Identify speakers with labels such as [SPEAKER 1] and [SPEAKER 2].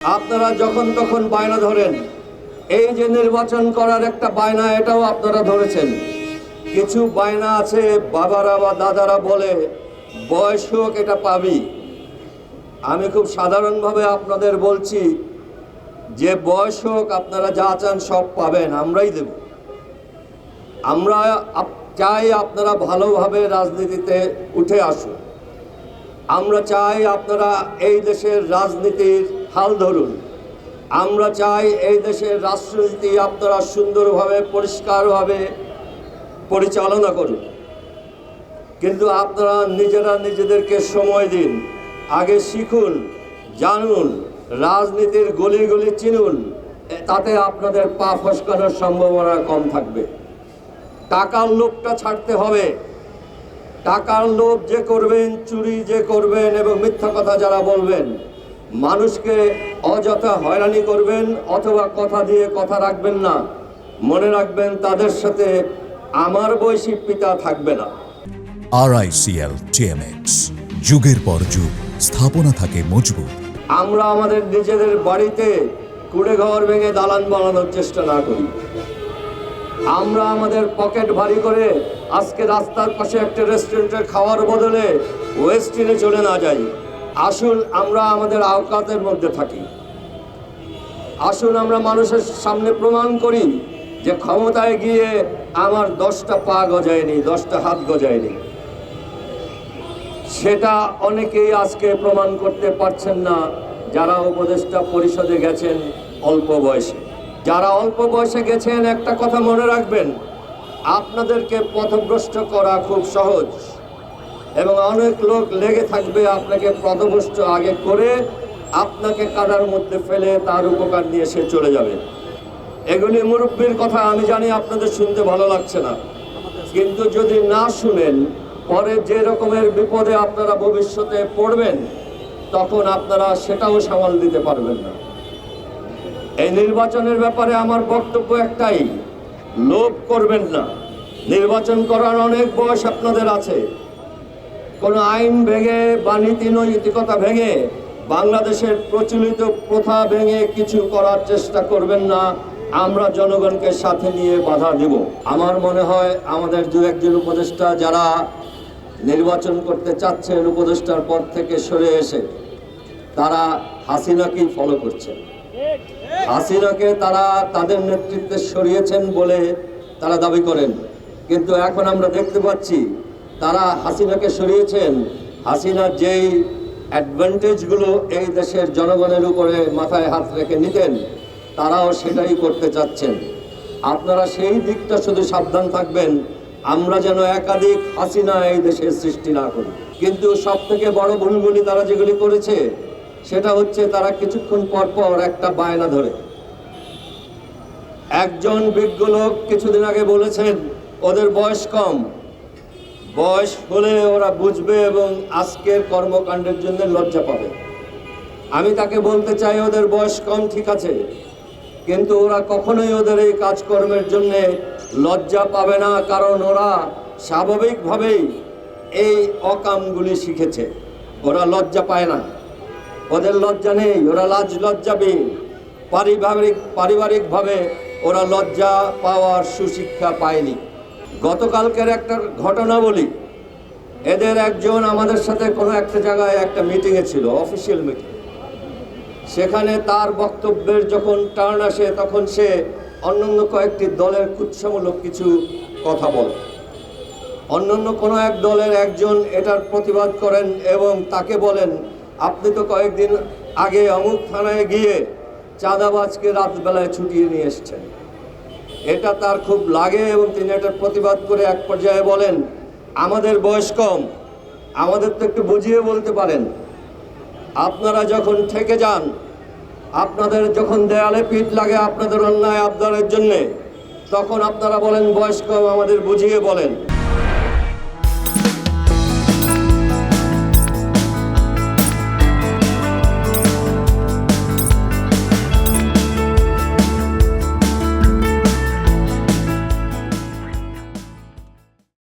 [SPEAKER 1] আপনারা যখন তখন বায়না ধরেন। এই যে নির্বাচন করার একটা বায়না, এটাও আপনারা ধরেছেন। কিছু বায়না আছে, বাবারা বা দাদারা বলে, বয়স হোক এটা পাবি। আমি খুব সাধারণভাবে আপনাদের বলছি, যে বয়স হোক আপনারা যা চান সব পাবেন, আমরাই দেব। আমরা চাই আপনারা ভালোভাবে রাজনীতিতে উঠে আসুন। আমরা চাই আপনারা এই দেশের রাজনীতির হাল ধরুন। আমরা চাই এই দেশের রাষ্ট্রনীতি আপনারা সুন্দরভাবে, পরিষ্কারভাবে পরিচালনা করুন। কিন্তু আপনারা নিজেরা নিজেদেরকে সময় দিন, আগে শিখুন, জানুন, রাজনীতির গলি গলি চিনুন তাতে আপনাদের পা ফসকানোর সম্ভাবনা কম থাকবে। টাকার লোভটা ছাড়তে হবে। টাকার লোভ যে করবেন, চুরি যে করবেন এবং মিথ্যা কথা যারা বলবেন মানুষকে অযথা হয়রানি করবেন অথবা কথা দিয়ে কথা রাখবেন না। মনে রাখবেন তাদের সাথে আমার বয়সী পিতা থাকবে না।
[SPEAKER 2] আরআইসিএল টিএমএক্স যুগের পর যুগ স্থাপনা থাকে মজবুত।
[SPEAKER 1] আমরা আমাদের নিজেদের বাড়িতে কুড়ে ঘর ভেঙে দালান বানানোর চেষ্টা না করি। আমরা আমাদের পকেট ভারী করে আজকে রাস্তার পাশে একটা রেস্টুরেন্টের খাওয়ার বদলে ওয়েস্টিনে চলে না যাই। আসুন আমরা আমাদের আওকাতের মধ্যে থাকি। আসুন আমরা মানুষের সামনে প্রমাণ করি যে ক্ষমতায় গিয়ে আমার দশটা পা গজায়নি, দশটা হাত গজায়নি। সেটা অনেকেই আজকে প্রমাণ করতে পারছেন না, যারা উপদেষ্টা পরিষদে গেছেন অল্প বয়সে। যারা অল্প বয়সে গেছেন, একটা কথা মনে রাখবেন, আপনাদেরকে পথভ্রষ্ট করা খুব সহজ। এবং অনেক লোক লেগে থাকবে আপনাকে পথভ্রষ্ট আগে করে আপনাকে কাদার মধ্যে ফেলে তার উপকার নিয়ে সে চলে যাবে। এগুলি মুরব্বীর কথা আমি জানি, আপনাদের শুনতে ভালো লাগছে না। কিন্তু যদি না শুনেন, পরে যে রকমের বিপদে আপনারা ভবিষ্যতে পড়বেন, তখন আপনারা সেটাও সামাল দিতে পারবেন না। এই নির্বাচনের ব্যাপারে আমার বক্তব্য একটাই, লোভ করবেন না। নির্বাচন করার অনেক বয়স আপনাদের আছে। কোনো আইন ভেঙে বা নীতি নৈতিকতা ভেঙে বাংলাদেশের প্রচলিত প্রথা ভেঙে কিছু করার চেষ্টা করবেন না, আমরা জনগণকে সাথে নিয়ে বাধা দেব। আমার মনে হয় আমাদের দু একজন উপদেষ্টা যারা নির্বাচন করতে চাচ্ছেন, উপদেষ্টার পদ থেকে সরে এসে তারা হাসিনাকেই ফলো করছেন। হাসিনাকে তারা তাদের নেতৃত্বে সরিয়েছেন বলে তারা দাবি করেন। কিন্তু এখন আমরা দেখতে পাচ্ছি তারা হাসিনাকে সরিয়েছেন। হাসিনার যেই অ্যাডভান্টেজগুলো এই দেশের জনগণের উপরে মাথায় হাত রেখে নিতেন, তারাও সেটাই করতে চাচ্ছেন। আপনারা সেই দিকটা শুধু সাবধান থাকবেন, আমরা যেন একাধিক হাসিনা এই দেশের সৃষ্টি না করি। কিন্তু সব থেকে বড় ভুলগুলি তারা যেগুলি করেছে, সেটা হচ্ছে তারা কিছুক্ষণ পর পর একটা বায়না ধরে। একজন বিজ্ঞ লোক কিছুদিন আগে বলেছেন, ওদের বয়স কম বয়স হলে ওরা বুঝবে এবং আজকের কর্মকাণ্ডের জন্য লজ্জা পাবে। আমি তাকে বলতে চাই, ওদের বয়স কম, ঠিক আছে। কিন্তু ওরা কখনোই ওদের এই কাজকর্মের জন্য লজ্জা পাবে না, কারণ ওরা স্বাভাবিকভাবেই এই অকামগুলি শিখেছে। ওরা লজ্জা পায় না। ওদের লজ্জা নেই, ওরা লাজ লজ্জাবিহীন। পারিবারিক পারিবারিকভাবে ওরা লজ্জা পাওয়ার সুশিক্ষা পায়নি। গতকালকের একটা ঘটনা বলি এদের একজন আমাদের সাথে কোনো একটা জায়গায় একটা মিটিংয়ে ছিল অফিসিয়াল মিটিং সেখানে তার বক্তব্যের যখন টার্ন আসে, তখন সে অন্যান্য কয়েকটি দলের কুৎসামূলক কিছু কথা বলে। অন্যান্য কোনো এক দলের একজন এটার প্রতিবাদ করেন এবং তাকে বলেন, আপনি তো কয়েকদিন আগে অমুক থানায় গিয়ে চাঁদাবাজকে রাতবেলায় ছুটিয়ে নিয়ে এসছেন। এটা তার খুব লাগে এবং তিনি এটার প্রতিবাদ করে এক পর্যায়ে বলেন, আমাদের বয়স কম, আমাদের তো একটু বুঝিয়ে বলতে পারেন। আপনারা যখন থেকে যান, আপনাদের যখন দেয়ালে পিঠ লাগে আপনাদের অন্যায় আবদারের জন্যে, তখন আপনারা বলেন, বয়স কম, আমাদের বুঝিয়ে বলেন